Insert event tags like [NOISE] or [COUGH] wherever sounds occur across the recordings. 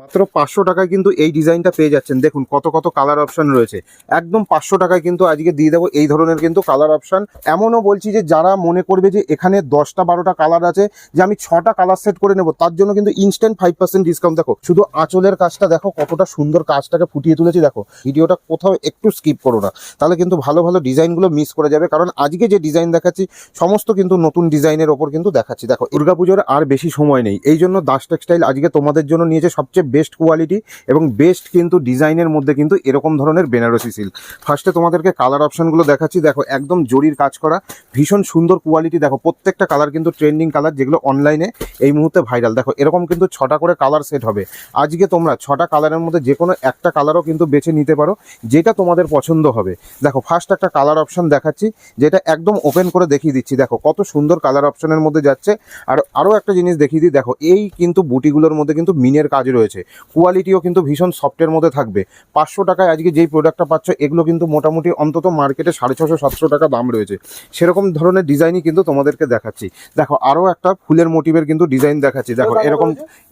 মাত্র পাঁচশো টাকায় কিন্তু এই ডিজাইনটা পেয়ে যাচ্ছেন। দেখুন কত কত কালার অপশন রয়েছে। একদম পাঁচশো টাকায় কিন্তু আজকে দিয়ে দেবো এই ধরনের কিন্তু কালার অপশন এমনও বলছি যে, যারা মনে করবে যে, এখানে দশটা বারোটা কালার আছে, যে আমি ছটা কালার সেট করে নেব, তার জন্য কিন্তু ইনস্ট্যান্ট ফাইভ পার্সেন্ট ডিসকাউন্ট দেখো, শুধু আঁচলের কাজটা দেখো, কতটা সুন্দর কাজটাকে ফুটিয়ে তুলেছি, দেখো। ভিডিওটা কোথাও একটু স্কিপ করো না। তাহলে কিন্তু ভালো ভালো ডিজাইনগুলো মিস করে যাবে। কারণ আজকে যে ডিজাইন দেখাচ্ছি, সমস্ত কিন্তু নতুন ডিজাইনের ওপর কিন্তু দেখাচ্ছি। দেখো, দুর্গাপুজোর আর বেশি সময় নেই। এই জন্য দাস টেক্সটাইল আজকে তোমাদের জন্য নিয়েছে সবচেয়ে বেস্ট কোয়ালিটি এবং বেস্ট কিন্তু ডিজাইনের মধ্যে কিন্তু এরকম ধরনের বেনারসি সিল্ক ফার্স্টে তোমাদেরকে কালার অপশানগুলো দেখাচ্ছি। দেখো, একদম জরির কাজ করা, ভীষণ সুন্দর কোয়ালিটি দেখো, প্রত্যেকটা কালার কিন্তু ট্রেন্ডিং কালার যেগুলো অনলাইনে এই মুহূর্তে ভাইরাল দেখো, এরকম কিন্তু ছটা করে কালার সেট হবে। আজকে তোমরা ছটা কালারের মধ্যে যে কোনো একটা কালারও কিন্তু বেছে নিতে পারো, যেটা তোমাদের পছন্দ হবে। দেখো ফার্স্ট একটা কালার অপশান দেখাচ্ছি, যেটা একদম ওপেন করে দেখিয়ে দিচ্ছি। দেখো, কত সুন্দর কালার অপশানের মধ্যে যাচ্ছে। আর আরও একটা জিনিস দেখিয়ে দিই। দেখো, এই কিন্তু বুটিগুলোর মধ্যে কিন্তু মিনের কাজ রয়েছে। কোয়ালিটিও কিন্তু ভীষণ সফটের মধ্যে থাকবে। পাঁচশো টাকায় আজকে যেই প্রোডাক্টটা পাচ্ছ এগুলো কিন্তু মোটামুটি অন্তত মার্কেটে সাড়ে ছশো সাতশো টাকা দাম রয়েছে। সেরকম ধরনের ডিজাইনই কিন্তু তোমাদেরকে দেখাচ্ছি। দেখো আরও একটা ফুলের মোটিভের কিন্তু ডিজাইন দেখাচ্ছি। দেখো এরকম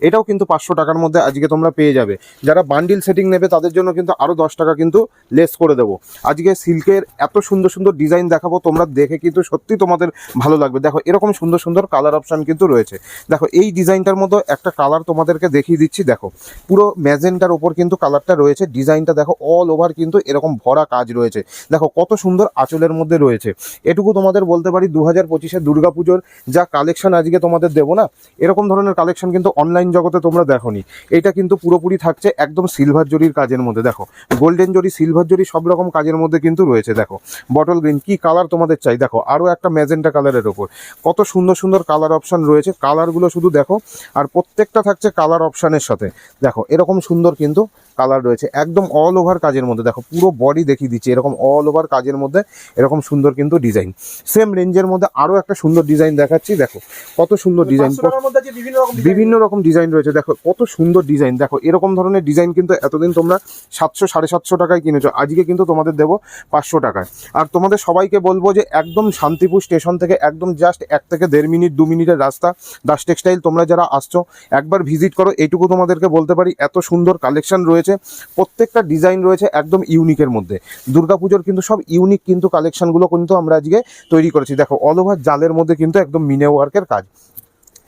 এটাও কিন্তু পাঁচশো টাকার মধ্যে আজকে তোমরা পেয়ে যাবে। যারা বান্ডিল সেটিং নেবে তাদের জন্য কিন্তু আরও দশ টাকা কিন্তু লেস করে দেবো। আজকে সিল্কের এত সুন্দর সুন্দর ডিজাইন দেখাবো তোমরা দেখে কিন্তু সত্যি তোমাদের ভালো লাগবে। দেখো এরকম সুন্দর সুন্দর কালার অপশান কিন্তু রয়েছে। দেখো এই ডিজাইনটার মধ্যে একটা কালার তোমাদেরকে দেখিয়ে দিচ্ছি। দেখো পুরো ম্যাজেন্টার ওপর কিন্তু কালারটা রয়েছে ডিজাইনটা দেখো অল ওভার কিন্তু এরকম ভরা কাজ রয়েছে। দেখো, কত সুন্দর আঁচলের মধ্যে রয়েছে। এটুকু তোমাদের বলতে পারি দু হাজার পঁচিশে দুর্গাপুজোর যা কালেকশন আজকে তোমাদের দেবো না, এরকম ধরনের কালেকশন কিন্তু অনলাইন জগতে তোমরা দেখো নি এটা কিন্তু পুরোপুরি থাকছে একদম সিলভার জরির কাজের মধ্যে। দেখো গোল্ডেন জরি সিলভার জরি সব রকম কাজের মধ্যে কিন্তু রয়েছে। দেখো বটল গ্রিন কি কালার তোমাদের চাই? দেখো আরও একটা ম্যাজেন্টা কালারের ওপর কত সুন্দর সুন্দর কালার অপশান রয়েছে। কালারগুলো শুধু দেখো, আর প্রত্যেকটা থাকছে কালার অপশানের সাথে। দেখো এরকম সুন্দর কিন্তু কালার রয়েছে। একদম অল ওভার কাজের মধ্যে। দেখো পুরো বডি দেখিয়ে দিচ্ছে এরকম অল ওভার কাজের মধ্যে এরকম সুন্দর কিন্তু ডিজাইন সেম রেঞ্জের মধ্যে আরও একটা সুন্দর ডিজাইন দেখাচ্ছি দেখো কত সুন্দর ডিজাইন বিভিন্ন রকম ডিজাইন রয়েছে দেখো কত সুন্দর ডিজাইন দেখো এরকম ধরনের ডিজাইন কিন্তু এতদিন তোমরা সাতশো সাড়ে সাতশো টাকায় কিনেছো। আজকে কিন্তু তোমাদের দেবো পাঁচশো টাকায়। আর তোমাদের সবাইকে বলব যে একদম শান্তিপুর স্টেশন থেকে একদম জাস্ট এক থেকে দেড় মিনিট দু মিনিটের রাস্তা। দাস টেক্সটাইল তোমরা যারা আসছো একবার ভিজিট করো এইটুকু তোমাদেরকে বলতে পারি, এত সুন্দর কালেকশন রয়েছে। প্রত্যেকটা ডিজাইন রয়েছে একদম ইউনিকের মধ্যে। দুর্গাপুজোর কিন্তু সব ইউনিক কিন্তু কালেকশনগুলো কিন্তু আমরা আজকে তৈরি করেছি। দেখো অল ওভার জালের মধ্যে কিন্তু একদম মিনে ওয়ার্কের কাজ।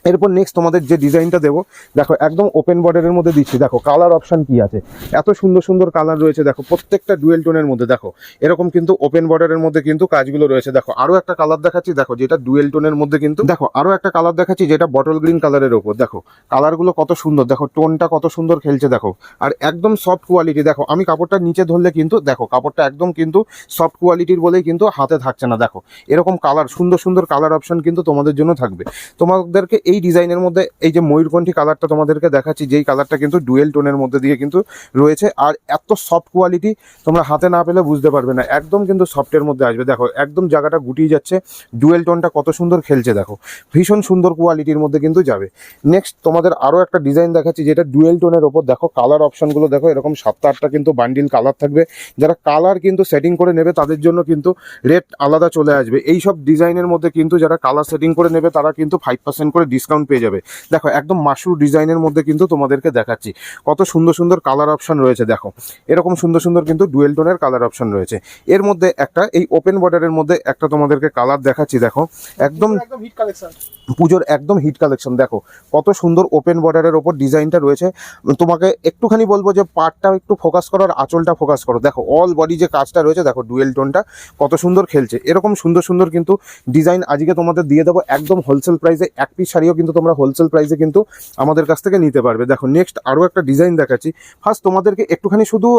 এরপর নেক্সট তোমাদের যে ডিজাইনটা দেবো, দেখো একদম ওপেন বর্ডারের মধ্যে দিচ্ছি। দেখো কালার অপশন কি আছে? এত সুন্দর সুন্দর কালার রয়েছে, দেখো, প্রত্যেকটা ডুয়েল টোনের মধ্যে। দেখো, এরকম কিন্তু ওপেন বর্ডারের মধ্যে কিন্তু কাজগুলো রয়েছে। দেখো আরও একটা কালার দেখাচ্ছি। দেখো, যেটা ডুয়েল টোনের মধ্যে কিন্তু দেখো আরও একটা কালার দেখাচ্ছি, যেটা বটল গ্রিন কালারের ওপর। দেখো কালারগুলো কত সুন্দর। দেখো টোনটা কত সুন্দর খেলছে, দেখো। আর একদম সফট কোয়ালিটি দেখো, আমি কাপড়টা নিচে ধরলে কিন্তু, দেখো, কাপড়টা একদম কিন্তু সফট কোয়ালিটির বলেই কিন্তু হাতে থাকছে না। দেখো, এরকম কালার সুন্দর সুন্দর কালার অপশন কিন্তু তোমাদের জন্য থাকবে। তোমাদেরকে এই ডিজাইনের মধ্যে এই যে ময়ূরকণ্ঠী কালারটা তোমাদেরকে দেখাচ্ছি, যেই কালারটা কিন্তু ডুয়েল টোনের মধ্যে দিয়ে কিন্তু রয়েছে। আর এত সফট কোয়ালিটি তোমরা হাতে না পেলে বুঝতে পারবে না। একদম কিন্তু সফটের মধ্যে আসবে। দেখো, একদম জায়গাটা গুটিয়ে যাচ্ছে। ডুয়েল টোনটা কত সুন্দর খেলছে, দেখো। ভীষণ সুন্দর কোয়ালিটির মধ্যে কিন্তু যাবে। নেক্সট তোমাদের আরও একটা ডিজাইন দেখাচ্ছি, যেটা ডুয়েল টোনের ওপর। দেখো কালার অপশনগুলো দেখো, এরকম সাতটা আটটা কিন্তু বান্ডিল কালার থাকবে। যারা কালার কিন্তু সেটিং করে নেবে, তাদের জন্য কিন্তু রেট আলাদা চলে আসবে। এই সব ডিজাইনের মধ্যে কিন্তু যারা কালার সেটিং করে নেবে, তারা কিন্তু ফাইভ পার্সেন্ট করে ডিসকাউন্ট পেয়ে যাবে। দেখো একদম মাশরু ডিজাইনের মধ্যে কিন্তু তোমাদেরকে দেখাচ্ছি। কত সুন্দর সুন্দর কালার অপশন রয়েছে দেখো। এরকম সুন্দর সুন্দর কিন্তু ডুয়েল টোনের কালার অপশন রয়েছে। এর মধ্যে একটা এই ওপেন বর্ডারের মধ্যে একটা তোমাদেরকে কালার দেখাচ্ছি দেখো। একদম একদম হিট কালেকশন পুজোর একদম হিট কালেকশন দেখো। কত সুন্দর ওপেন বর্ডারের ওপর ডিজাইনটা রয়েছে। তোমাকে একটুখানি বলব যে পার্টটা একটু ফোকাস করো আর আঁচলটা ফোকাস করো। দেখো অল বডি যে কাজটা রয়েছে দেখো ডুয়েল টোনটা কত সুন্দর খেলছে। এরকম সুন্দর সুন্দর কিন্তু ডিজাইন আজকে তোমাদের দিয়ে দেবো। একদম হোলসেল প্রাইসে এক পিস শাড়িও কিন্তু তোমরা হোলসেল প্রাইসে কিন্তু আমাদের কাছ থেকে নিতে পারবে। দেখো নেক্সট আরও একটা ডিজাইন দেখাচ্ছি। ফার্স্ট তোমাদেরকে একটুখানি শুধু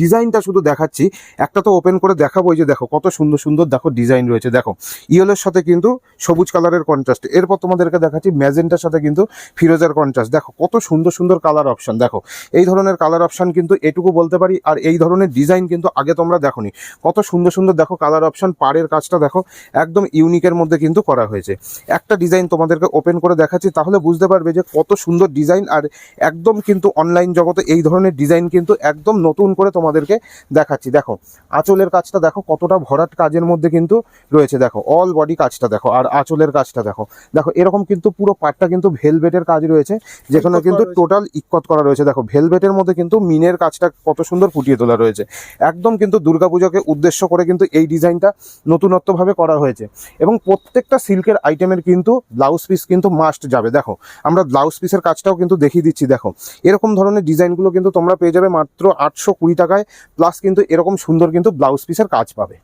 ডিজাইনটা শুধু দেখাচ্ছি। একটা তো ওপেন করে দেখাবো যে দেখো, কত সুন্দর সুন্দর দেখো ডিজাইন রয়েছে। দেখো ইয়েলোর সাথে কিন্তু সবুজ কালারের কন্ট্রাস্ট এরপর তোমাদেরকে দেখাচ্ছি ম্যাজেন্টার সাথে কিন্তু ফিরোজার কন্ট্রাস্ট দেখো, কত সুন্দর সুন্দর কালার অপশন দেখো, এই ধরনের কালার অপশন কিন্তু এটুকু বলতে পারি, আর এই ধরনের ডিজাইন কিন্তু আগে তোমরা দেখোনি। কত সুন্দর সুন্দর দেখো কালার অপশন পাড়ের কাজটা দেখো, একদম ইউনিকের মধ্যে কিন্তু করা হয়েছে। একটা ডিজাইন তোমাদেরকে ওপেন ওপেন করে দেখাচ্ছি তাহলে বুঝতে পারবে যে কত সুন্দর ডিজাইন আর একদম কিন্তু অনলাইন জগতে এই ধরনের ডিজাইন কিন্তু একদম নতুন করে তোমাদেরকে দেখাচ্ছি। দেখো আঁচলের কাজটা দেখো কতটা ভরাট কাজের মধ্যে কিন্তু রয়েছে। দেখো অল বডি কাজটা দেখো আর আঁচলের কাজটা দেখো। দেখো এরকম কিন্তু পুরো পাটটা কিন্তু ভেলভেটের কাজ রয়েছে যেখানে কিন্তু টোটাল ইকত করা রয়েছে। দেখো ভেলভেটের মধ্যে কিন্তু মিনের কাজটা কত সুন্দর ফুটিয়ে তোলা রয়েছে। একদম কিন্তু দুর্গাপূজাকে উদ্দেশ্য করে কিন্তু এই ডিজাইনটা নতুনত্বভাবে করা হয়েছে। এবং প্রত্যেকটা সিল্কের আইটেমের কিন্তু ব্লাউজ পিস কিন্তু মাস্ট যাবে। দেখো, আমরা ব্লাউজ পিসের কাজটাও কিন্তু দেখিয়ে দিচ্ছি, দেখো। এরকম ধরনের ডিজাইনগুলো কিন্তু তোমরা পেয়ে যাবে মাত্র আটশো কুড়ি টাকায় প্লাস কিন্তু এরকম সুন্দর কিন্তু ব্লাউজ পিসের কাজ পাবে।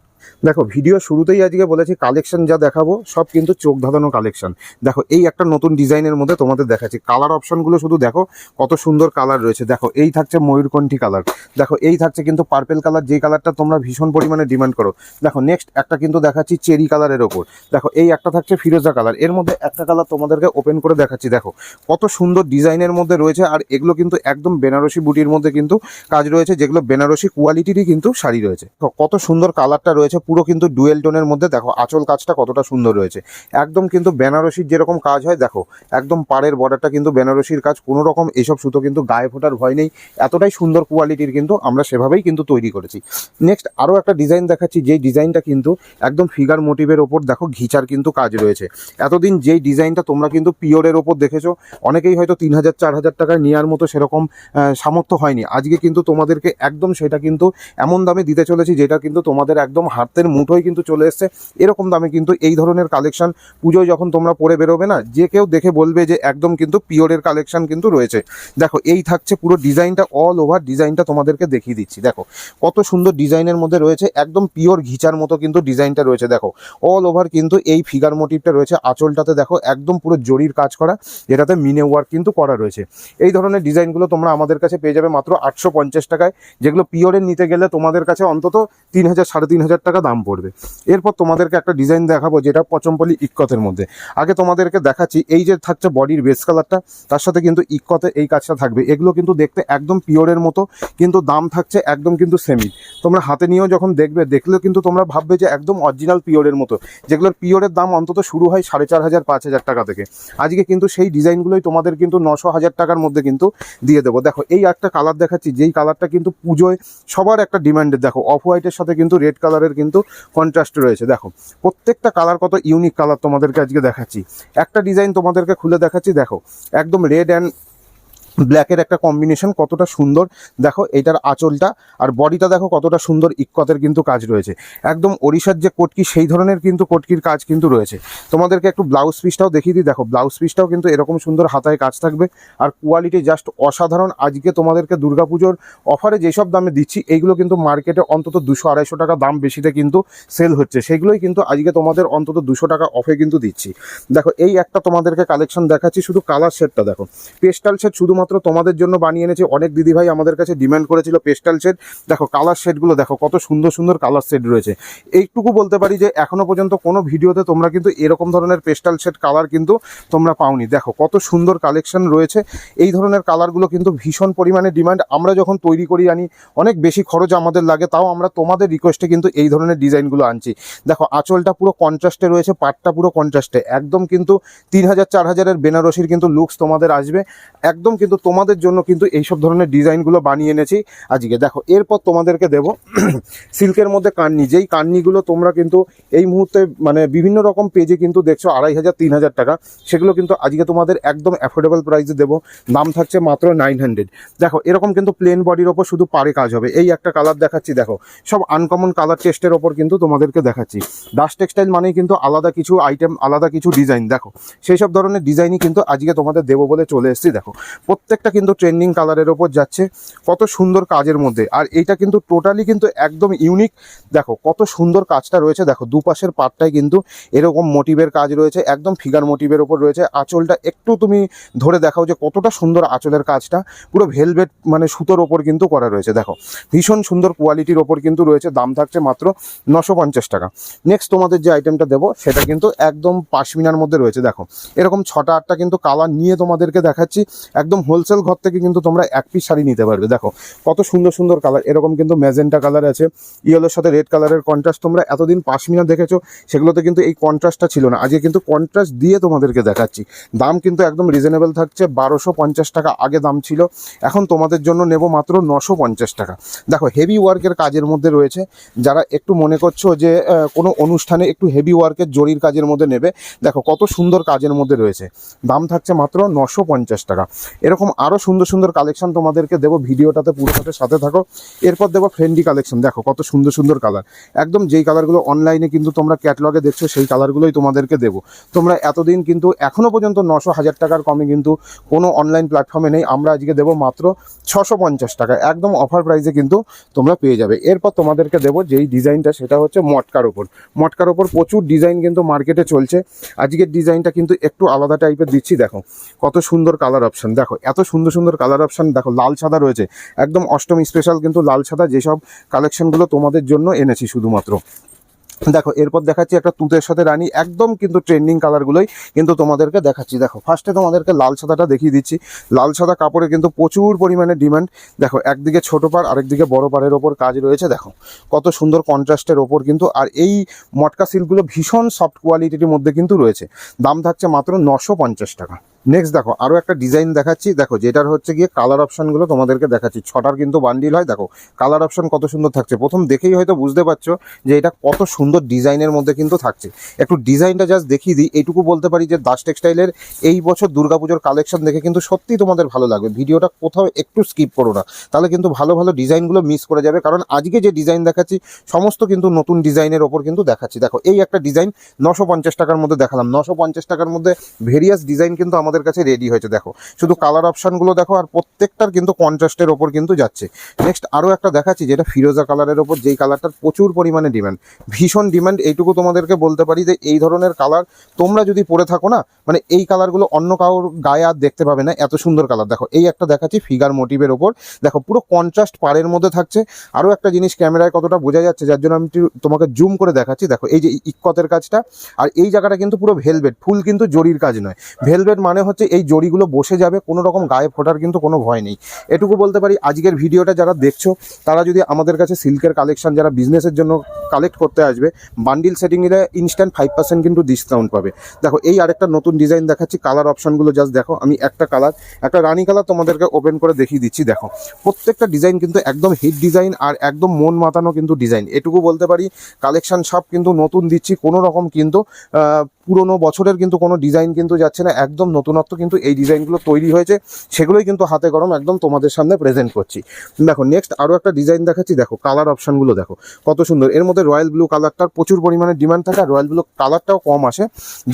দেখো ভিডিও শুরুতেই আজকে বলেছি কালেকশন যা দেখাবো, সব কিন্তু চোখ ধাঁধানো কালেকশন দেখো, এই একটা নতুন ডিজাইনের মধ্যে তোমাদের দেখাচ্ছি। কালার অপশনগুলো শুধু দেখো, কত সুন্দর কালার রয়েছে। দেখো, এই থাকছে ময়ূরকণ্ঠী কালার দেখো, এই থাকছে কিন্তু পার্পেল কালার যেই কালারটা তোমরা ভীষণ পরিমাণে ডিমান্ড করো। দেখো নেক্সট একটা কিন্তু দেখাচ্ছি চেরি কালারের ওপর। দেখো, এই একটা থাকছে ফিরোজা কালারের মধ্যে একটা কালার তোমাদেরকে ওপেন করে দেখাচ্ছি। দেখো, কত সুন্দর ডিজাইনের মধ্যে রয়েছে, আর এগুলো কিন্তু একদম বেনারসি বুটির মধ্যে কিন্তু কাজ রয়েছে, যেগুলো বেনারসি কোয়ালিটিরই কিন্তু শাড়ি রয়েছে। কত সুন্দর কালারটা রয়েছে পুরো কিন্তু ডুয়েল টোনের মধ্যে। দেখো, আঁচল কাজটা কতটা সুন্দর রয়েছে। একদম কিন্তু বেনারসির যেরকম কাজ হয়, দেখো, একদম পাড়ের বর্ডারটা কিন্তু বেনারসির কাজ। কোনো রকম এসব সুতো কিন্তু গায়ে ফোটার ভয় নেই। এতটাই সুন্দর কোয়ালিটির কিন্তু আমরা সেভাবেই কিন্তু তৈরি করেছি। নেক্সট আরও একটা ডিজাইন দেখাচ্ছি। যেই ডিজাইনটা কিন্তু একদম ফিগার মোটিভের ওপর, দেখো, ঘিচার কিন্তু কাজ রয়েছে। এতদিন যেই ডিজাইনটা তোমরা কিন্তু পিওরের ওপর দেখেছ, অনেকেই হয়তো তিন হাজার, চার হাজার টাকায় নেওয়ার মতো সেরকম সামর্থ্য হয়নি। আজকে কিন্তু তোমাদেরকে একদম সেটা কিন্তু এমন দামে দিতে চলেছি, যেটা কিন্তু তোমাদের একদম হাতের মুঠোয় কিন্তু চলে এসছে। এরকম দামে কিন্তু এই ধরনের কালেকশন পুজোয় যখন তোমরা পরে বেরোবে না, যে কেউ দেখে বলবে যে একদম কিন্তু পিওরের কালেকশন কিন্তু রয়েছে। দেখো, এই থাকছে পুরো ডিজাইনটা অল ওভার ডিজাইনটা তোমাদেরকে দেখিয়ে দিচ্ছি। দেখো, কত সুন্দর ডিজাইনের মধ্যে রয়েছে, একদম পিওর ঘিচার মতো কিন্তু ডিজাইনটা রয়েছে। দেখো অল ওভার কিন্তু এই ফিগার মোটিভটা রয়েছে। আঁচলটাতে দেখো, একদম পুরো জরির কাজ করা যেটাতে মিনে ওয়ার্ক কিন্তু করা রয়েছে। এই ধরনের ডিজাইনগুলো তোমরা আমাদের কাছে পেয়ে যাবে মাত্র আটশো পঞ্চাশ টাকায়, যেগুলো পিওরের নিতে গেলে তোমাদের কাছে অন্তত তিন হাজার, সাড়ে তিন হাজার টাকা দাম পড়বে। এরপর তোমাদেরকে একটা ডিজাইন দেখাবো যেটা পচমপলি ইক্কতের মধ্যে। আগে তোমাদেরকে দেখাচ্ছি, এই যে থাকছে বডির বেস কালারটা তার সাথে কিন্তু ইক্কতে এই কাজটা থাকবে। এগুলো কিন্তু দেখতে একদম পিওরের মতো, কিন্তু দাম থাকছে একদম কিন্তু সেমি তোমরা হাতে নিয়েও যখন দেখবে, দেখলেও কিন্তু তোমরা ভাববে যে একদম অরিজিনাল পিওরের মতো। যেগুলোর পিওরের দাম অন্তত শুরু হয় সাড়ে চার হাজার, পাঁচ হাজার টাকা থেকে। আজকে কিন্তু সেই ডিজাইনগুলোই তোমাদের কিন্তু নশো হাজার টাকার মধ্যে কিন্তু দিয়ে দেবো। দেখো, এই একটা কালার দেখাচ্ছি, যেই কালারটা কিন্তু পুজোয় সবার একটা ডিমান্ডের দেখো অফ হোয়াইটের সাথে কিন্তু রেড কালারের কিন্তু কন্ট্রাস্ট রয়েছে। দেখো, প্রত্যেকটা কালার কত ইউনিক কালার তোমাদেরকে আজকে দেখাচ্ছি। একটা ডিজাইন তোমাদেরকে খুলে দেখাচ্ছি, দেখো, একদম রেড অ্যান্ড ব্ল্যাকের একটা কম্বিনেশন কতটা সুন্দর। দেখো, এটার আঁচলটা আর বডিটা দেখো কতটা সুন্দর, ইক্কতের কিন্তু কাজ রয়েছে। একদম ওড়িশার যে কটকি, সেই ধরনের কিন্তু কটকির কাজ কিন্তু রয়েছে। তোমাদেরকে একটু ব্লাউজ পিসটাও দেখিয়ে দিই। দেখো ব্লাউজ পিসটাও কিন্তু এরকম সুন্দর হাতায় কাজ থাকবে। আর কোয়ালিটি জাস্ট অসাধারণ। আজকে তোমাদেরকে দুর্গাপুজোর অফারে যেসব দামে দিচ্ছি, এইগুলো কিন্তু মার্কেটে অন্তত দুশো আড়াইশো টাকা দাম বেশিতে কিন্তু সেল হচ্ছে। সেগুলোই কিন্তু আজকে তোমাদের অন্তত দুশো টাকা অফে কিন্তু দিচ্ছি। দেখো, এই একটা তোমাদেরকে কালেকশন দেখাচ্ছি। শুধু কালার সেটটা দেখো। পেস্টাল সেট শুধুমাত্র তোমাদের জন্য বানিয়ে এনেছে। অনেক দিদিভাই আমাদের কাছে ডিমান্ড করেছিল পেস্টাল সেট দেখো কালার সেটগুলো দেখো, কত সুন্দর সুন্দর কালার সেট রয়েছে। এইটুকু বলতে পারি যে, এখনও পর্যন্ত কোনো ভিডিওতে তোমরা কিন্তু এরকম ধরনের পেস্টাল সেট কালার কিন্তু তোমরা পাওনি। দেখো, কত সুন্দর কালেকশন রয়েছে। এই ধরনের কালারগুলো কিন্তু ভীষণ পরিমাণে ডিমান্ড আমরা যখন তৈরি করি আনি অনেক বেশি খরচ আমাদের লাগে, তাও আমরা তোমাদের রিকোয়েস্টে কিন্তু এই ধরনের ডিজাইনগুলো আনছি। দেখো, আঁচলটা পুরো কন্ট্রাস্টে রয়েছে, পাটটা পুরো কন্ট্রাস্টে একদম কিন্তু তিন হাজার, চার হাজারের বেনারসির কিন্তু লুকস তোমাদের আসবে। একদম কিন্তু তোমাদের জন্য কিন্তু এইসব ধরনের ডিজাইনগুলো বানিয়ে এনেছি আজকে। দেখো, এরপর তোমাদেরকে দেবো [CLEARS THROAT] সিল্কের মধ্যে কান্নি। যেই কান্নিগুলো তোমরা কিন্তু এই মুহূর্তে মানে বিভিন্ন রকম পেজে কিন্তু দেখছ, আড়াই হাজার, তিন হাজার টাকা, সেগুলো কিন্তু আজকে তোমাদের একদম অ্যাফোর্ডেবল প্রাইসে দেবো। দাম থাকছে মাত্র নাইন হান্ড্রেড দেখো, এরকম কিন্তু প্লেন বডির ওপর শুধু পারে কাজ হবে। এই একটা কালার দেখাচ্ছি, দেখো, সব আনকমন কালার টেস্টের ওপর কিন্তু তোমাদেরকে দেখাচ্ছি। দাস টেক্সটাইল মানেই কিন্তু আলাদা কিছু আইটেম আলাদা কিছু ডিজাইন দেখো সেই সব ধরনের ডিজাইনই কিন্তু আজকে তোমাদের দেবো বলে চলে এসেছি, দেখো। প্রত্যেকটা কিন্তু ট্রেন্ডিং কালারের ওপর যাচ্ছে। কত সুন্দর কাজের মধ্যে। আর এইটা কিন্তু টোটালি কিন্তু একদম ইউনিক দেখো, কত সুন্দর কাজটা রয়েছে। দেখো, দুপাশের পাটটায় কিন্তু এরকম মোটিভের কাজ রয়েছে। একদম ফিগার মোটিভের ওপর রয়েছে। আঁচলটা একটু তুমি ধরে দেখাও যে কতটা সুন্দর আঁচলের কাজটা। পুরো ভেলভেট মানে সুতোর ওপর কিন্তু করা রয়েছে। দেখো, ভীষণ সুন্দর কোয়ালিটির ওপর কিন্তু রয়েছে। দাম থাকছে মাত্র নশো টাকা। নেক্সট তোমাদের যে আইটেমটা দেবো, সেটা কিন্তু একদম পাশমিনার মধ্যে রয়েছে। দেখো, এরকম ছটা আটটা কিন্তু কালার নিয়ে তোমাদেরকে দেখাচ্ছি। একদম হোলসেল ঘর থেকে কিন্তু তোমরা এক পিস শাড়ি নিতে পারবে। দেখো, কত সুন্দর সুন্দর কালার এরকম কিন্তু ম্যাজেন্টা কালার আছে ইয়েলোর সাথে রেড কালারের কন্ট্রাস্ট তোমরা এতদিন পাশমিনা দেখেছ, সেগুলোতে কিন্তু এই কন্ট্রাস্টটা ছিল না। আজকে কিন্তু কন্ট্রাস্ট দিয়ে তোমাদেরকে দেখাচ্ছি। দাম কিন্তু একদম রিজনেবল থাকছে, বারোশো পঞ্চাশ টাকা আগে দাম ছিল, এখন তোমাদের জন্য নেব মাত্র নশো পঞ্চাশ টাকা। দেখো হেভি ওয়ার্কের কাজের মধ্যে রয়েছে, যারা একটু মনে করছ যে কোনো অনুষ্ঠানে একটু হেভি ওয়ার্কের জরির কাজের মধ্যে নেবে, দেখো কত সুন্দর কাজের মধ্যে রয়েছে। দাম থাকছে মাত্র নশো পঞ্চাশ টাকা। এরকম আরও সুন্দর সুন্দর কালেকশন তোমাদেরকে দেবো। ভিডিওটাতে পুরোটাতে সাথে থাকো। এরপর দেবো ফ্রেন্ডি কালেকশন দেখো, কত সুন্দর সুন্দর কালার একদম যেই কালারগুলো অনলাইনে কিন্তু তোমরা ক্যাটলগে দেখছ, সেই কালারগুলোই তোমাদেরকে দেবো। তোমরা এতদিন কিন্তু এখনও পর্যন্ত নশো হাজার টাকার কমে কিন্তু কোনো অনলাইন প্ল্যাটফর্মে নেই। আমরা আজকে দেবো মাত্র ছশো পঞ্চাশ টাকা। একদম অফার প্রাইসে কিন্তু তোমরা পেয়ে যাবে। এরপর তোমাদেরকে দেবো যেই ডিজাইনটা সেটা হচ্ছে মটকার ওপর মটকার ওপর প্রচুর ডিজাইন কিন্তু মার্কেটে চলছে। আজকের ডিজাইনটা কিন্তু একটু আলাদা টাইপের দিচ্ছি। দেখো, কত সুন্দর কালার অপশন দেখো এত সুন্দর সুন্দর কালার অপশান দেখো লাল সাদা রয়েছে। একদম অষ্টমী স্পেশাল কিন্তু লাল সাদা যেসব কালেকশনগুলো তোমাদের জন্য এনেছি শুধুমাত্র। দেখো, এরপর দেখাচ্ছি একটা তুতের সাথে রানী, একদম কিন্তু ট্রেন্ডিং কালারগুলোই কিন্তু তোমাদেরকে দেখাচ্ছি। দেখো ফার্স্টে তোমাদেরকে লাল সাদাটা দেখিয়ে দিচ্ছি। লাল সাদা কাপড়ে কিন্তু প্রচুর পরিমাণে ডিমান্ড দেখো, একদিকে ছোট পাড়, আরেকদিকে বড় পাড়ের ওপর কাজ রয়েছে। দেখো, কত সুন্দর কন্ট্রাস্টের ওপর কিন্তু, আর এই মটকা সিল্কগুলো ভীষণ সফট কোয়ালিটির মধ্যে কিন্তু রয়েছে। দাম থাকছে মাত্র নশো টাকা। নেক্সট দেখো আরও একটা ডিজাইন দেখাচ্ছি। দেখো, যেটার হচ্ছে গিয়ে কালার অপশনগুলো তোমাদেরকে দেখাচ্ছি। ছটার কিন্তু বান্ডিল হয়। দেখো কালার অপশন কত সুন্দর থাকছে। প্রথম দেখেই হয়তো বুঝতে পারছ যে এটা কত সুন্দর ডিজাইনের মধ্যে কিন্তু থাকছে। একটু ডিজাইনটা জাস্ট দেখিয়ে দিই। এইটুকু বলতে পারি যে দাস টেক্সটাইলের এই বছর দুর্গাপুজোর কালেকশন দেখে কিন্তু সত্যিই তোমাদের ভালো লাগবে। ভিডিওটা কোথাও একটু স্কিপ করো না। তাহলে কিন্তু ভালো ভালো ডিজাইনগুলো মিস করে যাবে। কারণ আজকে যে ডিজাইন দেখাচ্ছি, সমস্ত কিন্তু নতুন ডিজাইনের ওপর কিন্তু দেখাচ্ছি। দেখো, এই একটা ডিজাইন নশো টাকার মধ্যে দেখালাম। নশো টাকার মধ্যে ভেরিয়াস ডিজাইন কিন্তু আমাদের কাছে রেডি হয়েছে, দেখো। শুধু কালার অপশনগুলো দেখো, আর প্রত্যেকটার কিন্তু কন্ট্রাস্টের ওপর কিন্তু যাচ্ছে। নেক্সট আরও একটা দেখাচ্ছি, যেটা ফিরোজা কালারের ওপর, যেই কালারটার প্রচুর পরিমাণে ডিমান্ড ভীষণ ডিমান্ড এইটুকু তোমাদেরকে বলতে পারি যে এই ধরনের কালার তোমরা যদি পরে থাকো না মানে এই কালারগুলো অন্য কারোর গায়ে আর দেখতে পাবে না, এত সুন্দর কালার দেখো, এই একটা দেখাচ্ছি ফিগার মোটিভের ওপর। দেখো, পুরো কন্ট্রাস্ট পাড়ের মধ্যে থাকছে। আরও একটা জিনিস ক্যামেরায় কতটা বোঝা যাচ্ছে, যার জন্য আমি তোমাকে জুম করে দেখাচ্ছি। দেখো, এই যে ইকতের কাজটা, আর এই জায়গাটা কিন্তু পুরো ভেলভেট ফুল কিন্তু জরির কাজ নয়। ভেলভেট মানে হচ্ছে এই জড়িগুলো বসে যাবে, কোনো রকম গায়ে ফোটার কিন্তু কোনো ভয় নেই। এটুকু বলতে পারি, আজকের ভিডিওটা যারা দেখছ, তারা যদি আমাদের কাছে সিল্কের কালেকশন যারা বিজনেসের জন্য কালেক্ট করতে আসবে bundle setting instant five percent কিন্তু ডিসকাউন্ট পাবে। দেখো, এই আরেকটা নতুন ডিজাইন দেখাচ্ছি কালার অপশনগুলো জাস্ট দেখো, আমি একটা কালার একটা রানি কালার তোমাদেরকে ওপেন করে দেখিয়ে দিচ্ছি, দেখো। প্রত্যেকটা ডিজাইন কিন্তু একদম হিট ডিজাইন আর একদম মন মাতানো কিন্তু ডিজাইন এটুকু বলতে পারি কালেকশান সব কিন্তু নতুন দিচ্ছি, কোনো রকম কিন্তু পুরনো বছরের কিন্তু কোনো ডিজাইন কিন্তু যাচ্ছে না, একদম নতুনত্ব কিন্তু এই ডিজাইনগুলো তৈরি হয়েছে, সেগুলোই কিন্তু হাতে গরম একদম তোমাদের সামনে প্রেজেন্ট করছি। দেখো নেক্সট আরও একটা ডিজাইন দেখাচ্ছি, দেখো কালার অপশানগুলো দেখো, কত সুন্দর। এর মধ্যে রয়্যাল ব্লু কালারটার প্রচুর পরিমাণে ডিমান্ড থাকে আর রয়্যাল ব্লু কালারটাও কম আসে।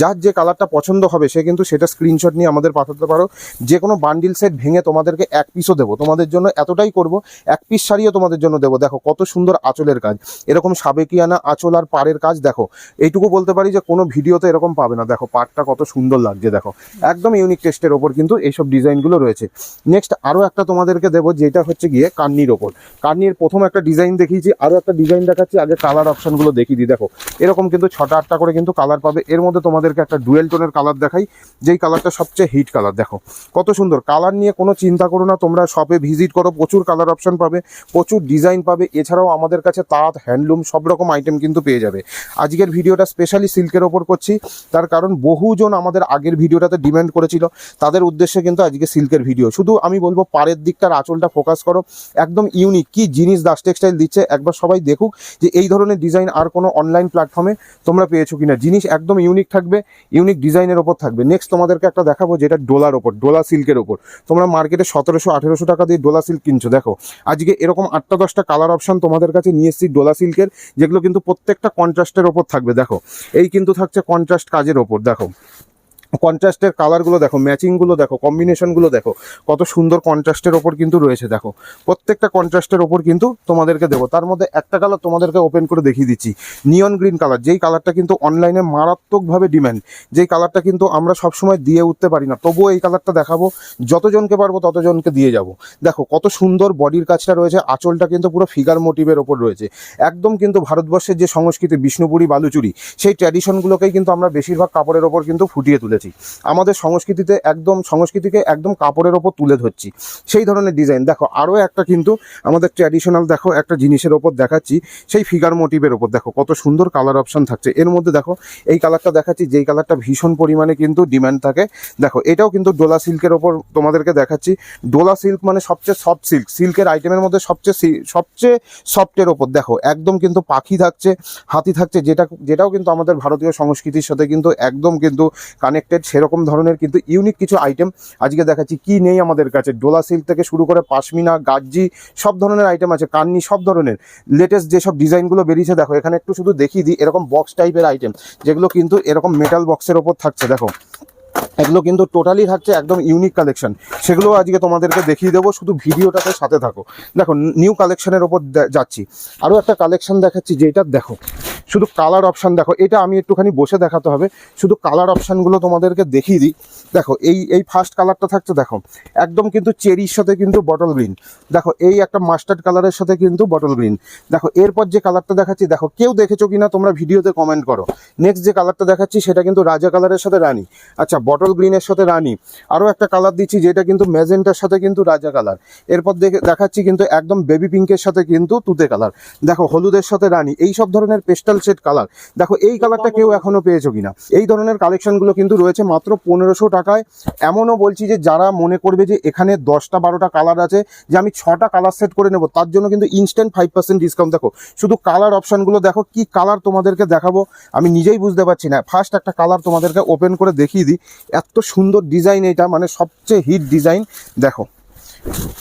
যার যে কালারটা পছন্দ হবে, সে কিন্তু সেটা স্ক্রিনশট নিয়ে আমাদের পাঠাতে পারো। যে কোনো বান্ডিল সেট ভেঙে তোমাদেরকে এক পিসও দেবো। তোমাদের জন্য এতটাই করব, এক পিস শাড়িও তোমাদের জন্য দেবো। দেখো কত সুন্দর আঁচলের কাজ। এরকম সাবেকিয়ানা আঁচল আর পাড়ের কাজ, দেখো, এইটুকু বলতে পারি যে কোনো ভিডিওতে এরকম পাবে না। দেখো, পাড়টা কত সুন্দর লাগছে, দেখো। একদম ইউনিক টেস্টের ওপর কিন্তু এইসব ডিজাইনগুলো রয়েছে। নেক্সট আরও একটা তোমাদেরকে দেবো, যেটা হচ্ছে গিয়ে কান্নির ওপর। কান্নির প্রথম একটা ডিজাইন দেখিয়েছি আরও একটা ডিজাইন দেখাচ্ছি, আগে কালার অপশনগুলো দেখিয়ে দিই। দেখো, এরকম কিন্তু ছটা আটটা করে কিন্তু কালার পাবে। এর মধ্যে তোমাদেরকে একটা ডুয়েল টোনের কালার দেখাই, যেই কালারটা সবচেয়ে হিট কালার দেখো, কত সুন্দর। কালার নিয়ে কোনো চিন্তা করো না, তোমরা শপে ভিজিট করো, প্রচুর কালার অপশন পাবে, প্রচুর ডিজাইন পাবে। এছাড়াও আমাদের কাছে তাঁত হ্যান্ডলুম সব রকম আইটেম কিন্তু পেয়ে যাবে। আজকের ভিডিওটা স্পেশালি সিল্কের ওপর করছি। তার কারণ বহুজন আমাদের আগের ভিডিওটাতে ডিমান্ড করেছিল। তাদের উদ্দেশ্যে কিন্তু আজকে সিল্কের ভিডিও শুধু আমি বলব, পাড়ের দিকটার আঁচলটা ফোকাস করো। একদম ইউনিক কি জিনিস দাস টেক্সটাইল দিচ্ছে? একবার সবাই দেখুক যে এই ধরনের ডিজাইন আর কোনো অনলাইন প্ল্যাটফর্মে তোমরা পেয়েছ কিনা। জিনিস একদম ইউনিক থাকবে ইউনিক ডিজাইনের ওপর থাকবে। নেক্সট তোমাদেরকে একটা দেখাবো যেটা ডোলার ওপর, ডোলা সিল্কের ওপর। তোমরা মার্কেটে সতেরোশো, আঠেরোশো টাকা দিয়ে ডোলা সিল্ক কিনছো। দেখো, আজকে এরকম আটটা দশটা কালার অপশন তোমাদের কাছে নিয়ে এসেছি ডোলা সিল্কের, যেগুলো কিন্তু প্রত্যেকটা কন্ট্রাস্টের ওপর থাকবে। দেখো, এই কিন্তু থাকছে কন্ট্রাস্ট কাজের ওপর। দেখো কন্ট্রাস্টের কালারগুলো দেখো ম্যাচিংগুলো দেখো কম্বিনেশনগুলো দেখো, কত সুন্দর কন্ট্রাস্টের ওপর কিন্তু রয়েছে দেখো। প্রত্যেকটা কন্ট্রাস্টের ওপর কিন্তু তোমাদেরকে দেবো। তার মধ্যে একটা কালার তোমাদেরকে ওপেন করে দেখিয়ে দিচ্ছি। নিয়ন গ্রিন কালার যেই কালারটা কিন্তু অনলাইনে মারাত্মকভাবে ডিম্যান্ড যেই কালারটা কিন্তু আমরা সবসময় দিয়ে উঠতে পারি না, তবুও এই কালারটা দেখাবো। যতজনকে পারব ততজনকে দিয়ে যাব। দেখো, কত সুন্দর বডির কাজটা রয়েছে, আঁচলটা কিন্তু পুরো ফিগার মোটিভের ওপর রয়েছে। একদম কিন্তু ভারতবর্ষের যে সংস্কৃতি, বিষ্ণুপুরি বালুচুরি, সেই ট্র্যাডিশনগুলোকেই কিন্তু আমরা বেশিরভাগ কাপড়ের ওপর কিন্তু ফুটিয়ে তুলেছি। করেছি। আমাদের সংস্কৃতিতে একদম, সংস্কৃতিকে একদম কাপড়ের ওপর তুলে ধরছি। সেই ধরনের ডিজাইন দেখো, আরও একটা কিন্তু আমাদের ট্র্যাডিশনাল দেখো, একটা জিনিসের ওপর দেখাচ্ছি। সেই ফিগার মোটিভের ওপর। দেখো, কত সুন্দর কালার অপশন থাকছে। এর মধ্যে দেখো, এই কালারটা দেখাচ্ছি, যেই কালারটা ভীষণ পরিমাণে কিন্তু ডিমান্ড থাকে। দেখো, এটাও কিন্তু ডোলা সিল্কের ওপর তোমাদেরকে দেখাচ্ছি। ডোলা সিল্ক মানে সবচেয়ে সফট সিল্ক সিল্কের আইটেমের মধ্যে সবচেয়ে সবচেয়ে সফটের ওপর। দেখো, একদম কিন্তু পাখি থাকছে, হাতি থাকছে, যেটা যেটাও কিন্তু আমাদের ভারতীয় সংস্কৃতির সাথে কিন্তু একদম কিন্তু কানেক্টেড সেরকম ধরনের কিন্তু ইউনিক কিছু আইটেম আজকে দেখাচ্ছি। কি নেই আমাদের কাছে? ডোলা সিল্ক থেকে শুরু করে পাশমিনা গাজ্জি সব ধরনের আইটেম আছে কান্নি সব ধরনের। লেটেস্ট যেসব ডিজাইনগুলো বেরিয়েছে, দেখো, এখানে একটু শুধু দেখিয়ে দিই, এরকম বক্স টাইপের আইটেম যেগুলো কিন্তু এরকম মেটাল বক্সের ওপর থাকছে, দেখো। এগুলো কিন্তু টোটালি থাকছে, একদম ইউনিক কালেকশন সেগুলো আজকে তোমাদেরকে দেখিয়ে দেবো, শুধু ভিডিওটাতে সাথে থাকো। দেখো নিউ কালেকশনের ওপর যাচ্ছি। আরও একটা কালেকশন দেখাচ্ছি, যেটা, দেখো শুধু কালার অপশান দেখো, এটা আমি একটুখানি বসে দেখাতে হবে। শুধু কালার অপশানগুলো তোমাদেরকে দেখিয়ে দিই। দেখো, এই এই ফার্স্ট কালারটা থাকছে, দেখো, একদম কিন্তু চেরির সাথে কিন্তু বটল গ্রিন দেখো, এই একটা মাস্টার্ড কালারের সাথে কিন্তু বটল গ্রিন দেখো, এরপর যে কালারটা দেখাচ্ছি, দেখো, কেউ দেখেছ কিনা তোমরা ভিডিওতে কমেন্ট করো। নেক্সট যে কালারটা দেখাচ্ছি, সেটা কিন্তু রাজা কালারের সাথে রানী। আচ্ছা বটল গ্রিনের সাথে রানী। আরও একটা কালার দিচ্ছি, যেটা কিন্তু ম্যাজেন্টার সাথে কিন্তু রাজা কালার এরপর দেখে, দেখাচ্ছি কিন্তু একদম বেবি পিঙ্কের সাথে কিন্তু তুতে কালার দেখো, হলুদের সাথে রানী। এই সব ধরনের পেস্টাল শেড কালার দেখো এই কালারটা কেউ এখনও পেয়েছ কিনা? এই ধরনের কালেকশনগুলো কিন্তু রয়েছে মাত্র পনেরোশো টাকায়। এমনও বলছি যে যারা মনে করবে যে এখানে দশটা বারোটা কালার আছে যে আমি ছটা কালার সেট করে নেব তার জন্য কিন্তু ইনস্ট্যান্ট ফাইভ পার্সেন্ট ডিসকাউন্ট দেখো শুধু কালার অপশানগুলো দেখো কি কালার তোমাদেরকে দেখাবো আমি নিজেই বুঝতে পারছি না। ফার্স্ট একটা কালার তোমাদেরকে ওপেন করে দেখিয়ে দিই। এত সুন্দর ডিজাইন এটা মানে সবচেয়ে হিট ডিজাইন দেখো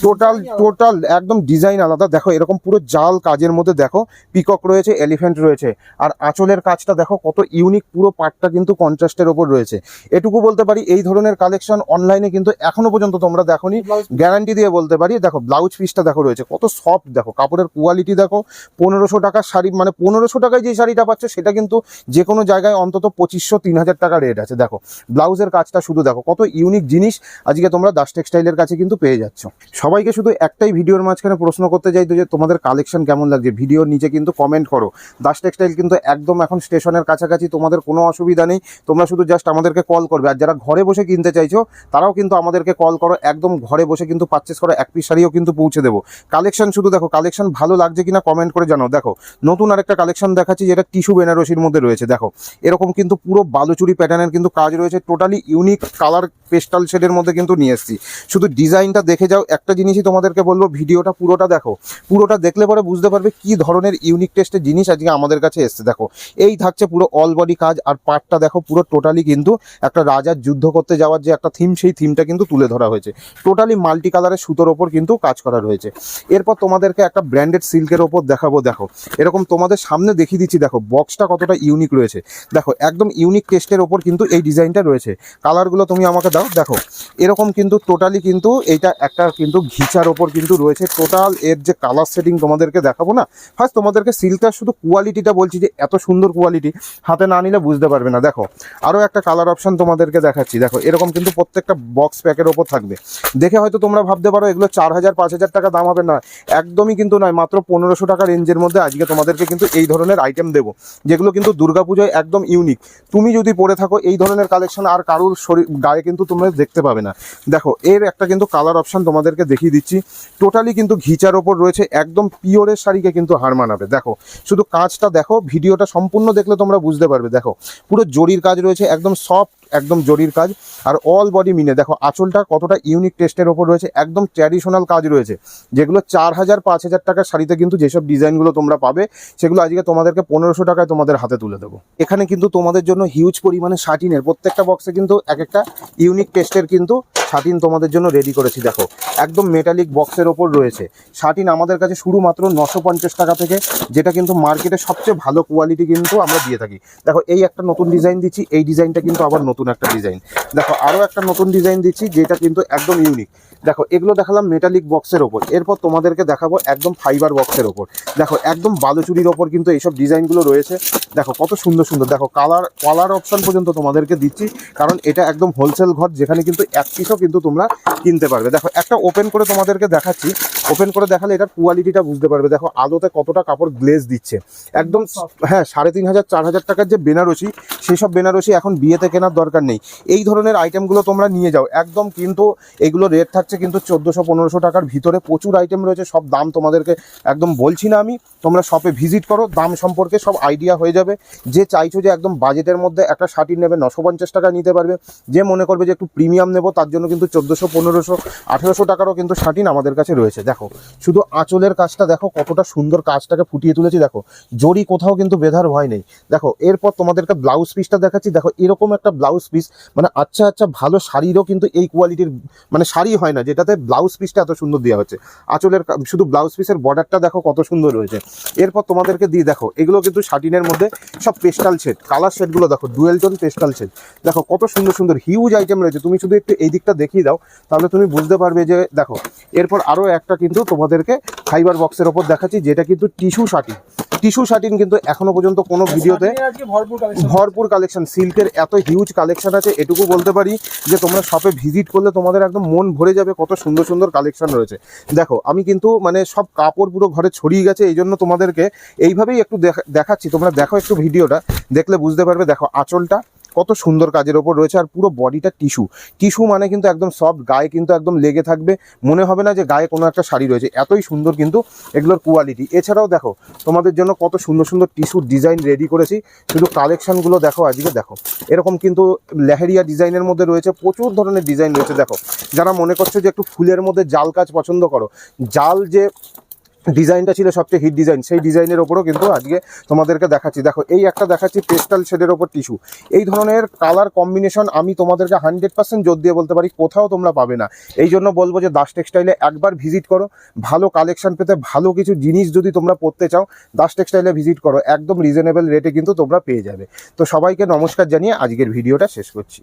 টোটাল টোটাল একদম ডিজাইন আলাদা। দেখো এরকম পুরো জাল কাজের মধ্যে দেখো পিকক রয়েছে এলিফ্যান্ট রয়েছে। আর আঁচলের কাজটা দেখো কত ইউনিক পুরো পার্টটা কিন্তু কন্ট্রাস্টের ওপর রয়েছে। এটুকু বলতে পারি এই ধরনের কালেকশন অনলাইনে কিন্তু এখনও পর্যন্ত তোমরা দেখোনি। গ্যারান্টি দিয়ে বলতে পারি দেখো ব্লাউজ পিসটা দেখো রয়েছে কত সফট দেখো। কাপড়ের কোয়ালিটি দেখো পনেরোশো টাকার শাড়ি মানে পনেরোশো টাকায় যে শাড়িটা পাচ্ছ সেটা কিন্তু যে কোনো জায়গায় অন্তত পঁচিশশো তিন হাজার টাকা রেট আছে। দেখো ব্লাউজের কাজটা শুধু দেখো কত ইউনিক জিনিস আজকে তোমরা দাস টেক্সটাইলের কাছে কিন্তু পেয়ে যাচ্ছ। সবাইকে শুধু একটাই ভিডিওর মাঝখানে প্রশ্ন করতে চাই তো যে তোমাদের কালেকশন কেমন লাগছে? ভিডিওর নিচে কিন্তু কমেন্ট করো। দাস টেক্সটাইল কিন্তু একদম এখন স্টেশনের কাছাকাছি, তোমাদের কোনো অসুবিধা নেই। তোমরা শুধু জাস্ট আমাদেরকে কল করবে। আর যারা ঘরে বসে কিনতে চাইছো, তারাও কিন্তু আমাদেরকে কল করো। একদম ঘরে বসে কিন্তু পারচেস করো। এক পিস শাড়িও কিন্তু পৌঁছে দেবো। কালেকশন শুধু দেখো কালেকশন ভালো লাগছে কিনা কমেন্ট করে জানাও। দেখো, নতুন আরেকটা কালেকশন দেখাচ্ছি যেটা টিস্যু বেনারসির মধ্যে রয়েছে। দেখো, এরকম কিন্তু পুরো বালুচুরি প্যাটার্নের কিন্তু কাজ রয়েছে। টোটালি ইউনিক কালার পেস্টাল শেডের মধ্যে কিন্তু নিয়ে এসেছি। শুধু ডিজাইনটা দেখে যাও একটা জিনিসই তোমাদেরকে বলব, ভিডিওটা পুরোটা দেখো। পুরোটা দেখলে পরে বুঝতে পারবে কি ধরনের ইউনিক টেস্টের জিনিস আজকে আমাদের কাছে এসছে। দেখো, এই থাকছে পুরো অল বডি কাজ, আর পার্টটা দেখো পুরো টোটালি কিন্তু একটা রাজার যুদ্ধ করতে যাওয়ার যে একটা থিম সেই থিমটা কিন্তু তুলে ধরা হয়েছে। টোটালি মাল্টি কালারের সুতোর ওপর কিন্তু কাজ করা রয়েছে। এরপর তোমাদেরকে একটা ব্র্যান্ডেড সিল্কের ওপর দেখাবো, দেখো। এরকম তোমাদের সামনে দেখিয়ে দিচ্ছি, দেখো বক্সটা কতটা ইউনিক রয়েছে। দেখো, একদম ইউনিক টেস্টের ওপর কিন্তু এই ডিজাইনটা রয়েছে। কালারগুলো তুমি আমাকে দাও, দেখো। এরকম কিন্তু টোটালি কিন্তু এইটা একটা কিন্তু ঘিচার ওপর কিন্তু রয়েছে টোটাল এর যে কালার সেটিং তোমাদেরকে দেখাবো না। ফার্স্ট তোমাদেরকে সিল্কটার শুধু কোয়ালিটিটা বলছি যে এত সুন্দর কোয়ালিটি হাতে না নিলে বুঝতে পারবে না। দেখো আরও একটা কালার অপশান তোমাদেরকে দেখাচ্ছি। দেখো, এরকম কিন্তু প্রত্যেকটা বক্স প্যাকের ওপর থাকবে। দেখে হয়তো তোমরা ভাবতে পারো, এগুলো চার হাজার, পাঁচ হাজার টাকা দাম হবে না। একদমই কিন্তু নয়, মাত্র পনেরোশো টাকা রেঞ্জের মধ্যে আজকে তোমাদেরকে কিন্তু এই ধরনের আইটেম দেবো, যেগুলো কিন্তু দুর্গাপুজোয় একদম ইউনিক তুমি যদি পরে থাকো, এই ধরনের কালেকশন আর কারুর শরীর, গায়ে কিন্তু তোমরা দেখতে পাবে না। দেখো, এর একটা কিন্তু কালার অপশন তোমাদেরকে দেখিয়ে দিচ্ছি। টোটালি কিন্তু ঘিচার ওপর রয়েছে, একদম পিওরের শাড়িকে কিন্তু হার মানাবে। দেখো, শুধু কাজটা দেখো, ভিডিওটা সম্পূর্ণ দেখলে তোমরা বুঝতে পারবে। দেখো, পুরো জরির কাজ রয়েছে, একদম সফট একদম জরির কাজ। আর অল বডি মিনে দেখো, আঁচলটা কতটা ইউনিক টেস্টের ওপর রয়েছে, একদম ট্র্যাডিশনাল কাজ রয়েছে, যেগুলো চার হাজার, পাঁচ হাজার টাকার শাড়িতে কিন্তু যেসব ডিজাইনগুলো তোমরা পাবে, সেগুলো আজকে তোমাদেরকে পনেরোশো টাকায় তোমাদের হাতে তুলে দেবো। এখানে কিন্তু তোমাদের জন্য হিউজ পরিমাণে শাটিনের প্রত্যেকটা বক্সে কিন্তু এক একটা ইউনিক টেস্টের কিন্তু শাটিন তোমাদের জন্য রেডি করেছি, দেখো। একদম মেটালিক বক্সের ওপর রয়েছে। শাটিন আমাদের কাছে শুরু মাত্র নশো পঞ্চাশ টাকা থেকে, যেটা কিন্তু মার্কেটে সবচেয়ে ভালো কোয়ালিটি কিন্তু আমরা দিয়ে থাকি। দেখো, এই একটা নতুন ডিজাইন দিচ্ছি, এই ডিজাইনটা কিন্তু আবার নতুন একটা ডিজাইন দেখো আরও একটা নতুন ডিজাইন দিচ্ছি যেটা কিন্তু একদম ইউনিক দেখো এগুলো দেখালাম মেটালিক বক্সের ওপর। এরপর তোমাদেরকে দেখাবো একদম ফাইবার বক্সের ওপর। দেখো একদম বালুচুরির ওপর কিন্তু এইসব ডিজাইনগুলো রয়েছে। দেখো কত সুন্দর সুন্দর। দেখো কালার কালার অপশন পর্যন্ত তোমাদেরকে দিচ্ছি কারণ এটা একদম হোলসেল ঘর যেখানে কিন্তু এক পিসও কিন্তু তোমরা কিনতে পারবে। দেখো একটা ওপেন করে তোমাদেরকে দেখাচ্ছি। ওপেন করে দেখালে এটার কোয়ালিটিটা বুঝতে পারবে। দেখো আলোতে কতটা কাপড় গ্লেজ দিচ্ছে। একদম হ্যাঁ সাড়ে তিন হাজার চার হাজার টাকার যে বেনারসি সেই সব বেনারসি এখন বিয়েতে কেনার দরকার নেই। এই ধরনের আইটেমগুলো তোমরা নিয়ে যাও। একদম কিন্তু এগুলো রেট থাকছে কিন্তু চোদ্দোশো, পনেরোশো টাকার ভিতরে প্রচুর আইটেম রয়েছে। সব দাম তোমাদেরকে একদম বলছি না আমি। তোমরা শপে ভিজিট করো, দাম সম্পর্কে সব আইডিয়া হয়ে যাবে। যে চাইছো যে একদম বাজেটের মধ্যে একটা শার্টি নেবে, নশো পঞ্চাশ টাকা নিতে পারবে। যে মনে করবে যে একটু প্রিমিয়াম নেব, তার জন্য কিন্তু চোদ্দোশো, পনেরোশো, আঠেরোশো টাকারও কিন্তু শার্টিন আমাদের কাছে রয়েছে। দেখো, শুধু আঁচলের কাজটা দেখো, কতটা সুন্দর কাজটাকে ফুটিয়ে তুলেছি। দেখো জরি কোথাও কিন্তু বেধার ভয় নেই। দেখো, এরপর তোমাদেরকে ব্লাউজ পিসটা দেখাচ্ছি। দেখো, এরকম একটা ব্লাউজ পিস মানে আচ্ছা আচ্ছা ভালো শাড়িরও কিন্তু এই কোয়ালিটির মানে শাড়ি হয় না, যেটাতে ব্লাউজ পিসটা এত সুন্দর দেওয়া হচ্ছে। আঁচলের শুধু ব্লাউজ পিসের বর্ডারটা দেখো কত সুন্দর রয়েছে এরপর তোমাদেরকে দিয়ে দেখো, এগুলো কিন্তু শাটিনের মধ্যে সব পেস্টাল শেড কালার শেডগুলো দেখো ডুয়েল টোন পেস্টাল শেড দেখো কত সুন্দর সুন্দর হিউজ আইটেম রয়েছে। তুমি শুধু একটু এই দিকটা দেখিয়ে দাও, তাহলে তুমি বুঝতে পারবে যে, দেখো, এরপর আরও একটা কিন্তু তোমাদেরকে ফাইবার বক্সের ওপর দেখাচ্ছি, যেটা কিন্তু টিস্যু শাটিন টিস্যু শার্টিন কিন্তু এখনও পর্যন্ত কোনো ভিডিওতে ভরপুর কালেকশন সিল্কের এত হিউজ কালেকশন আছে এটুকু বলতে পারি যে তোমরা শপে ভিজিট করলে তোমাদের একদম মন ভরে যাবে কত সুন্দর সুন্দর কালেকশন রয়েছে। দেখো আমি কিন্তু মানে সব কাপড় পুরো ঘরে ছড়িয়ে গেছে এই জন্য তোমাদেরকে এইভাবেই একটু দেখা- দেখাচ্ছি। তোমরা দেখো একটু ভিডিওটা দেখলে বুঝতে পারবে। দেখো আঁচলটা কত সুন্দর কাজের ওপর রয়েছে আর পুরো বডিটা টিস্যু টিস্যু মানে কিন্তু একদম সফট গায়ে কিন্তু একদম লেগে থাকবে। মনে হবে না যে গায়ে কোনো একটা শাড়ি রয়েছে। এতই সুন্দর কিন্তু এগুলোর কোয়ালিটি এছাড়াও দেখো, তোমাদের জন্য কত সুন্দর সুন্দর টিস্যুর ডিজাইন রেডি করেছি। শুধু কালেকশানগুলো দেখো, আজকে দেখো। এরকম কিন্তু লেহেরিয়া ডিজাইনের মধ্যে রয়েছে, প্রচুর ধরনের ডিজাইন রয়েছে। দেখো, যারা মনে করছে যে একটু ফুলের মধ্যে জাল কাজ পছন্দ করো, জাল যে ডিজাইনটা ছিল সবচেয়ে হিট ডিজাইন সেই ডিজাইনের ওপরও কিন্তু আজকে তোমাদেরকে দেখাচ্ছি। দেখো, এই একটা দেখাচ্ছি পেস্টাল শেডের ওপর টিস্যু এই ধরনের কালার কম্বিনেশন আমি তোমাদেরকে হান্ড্রেড পার্সেন্ট জোর দিয়ে বলতে পারি, কোথাও তোমরা পাবে না। এই জন্য বলব যে দাস টেক্সটাইলে একবার ভিজিট করো, ভালো কালেকশন পেতে ভালো কিছু জিনিস যদি তোমরা পড়তে চাও, দাস টেক্সটাইলে ভিজিট করো, একদম রিজনেবল রেটে কিন্তু তোমরা পেয়ে যাবে। তো সবাইকে নমস্কার জানিয়ে আজকের ভিডিওটা শেষ করছি।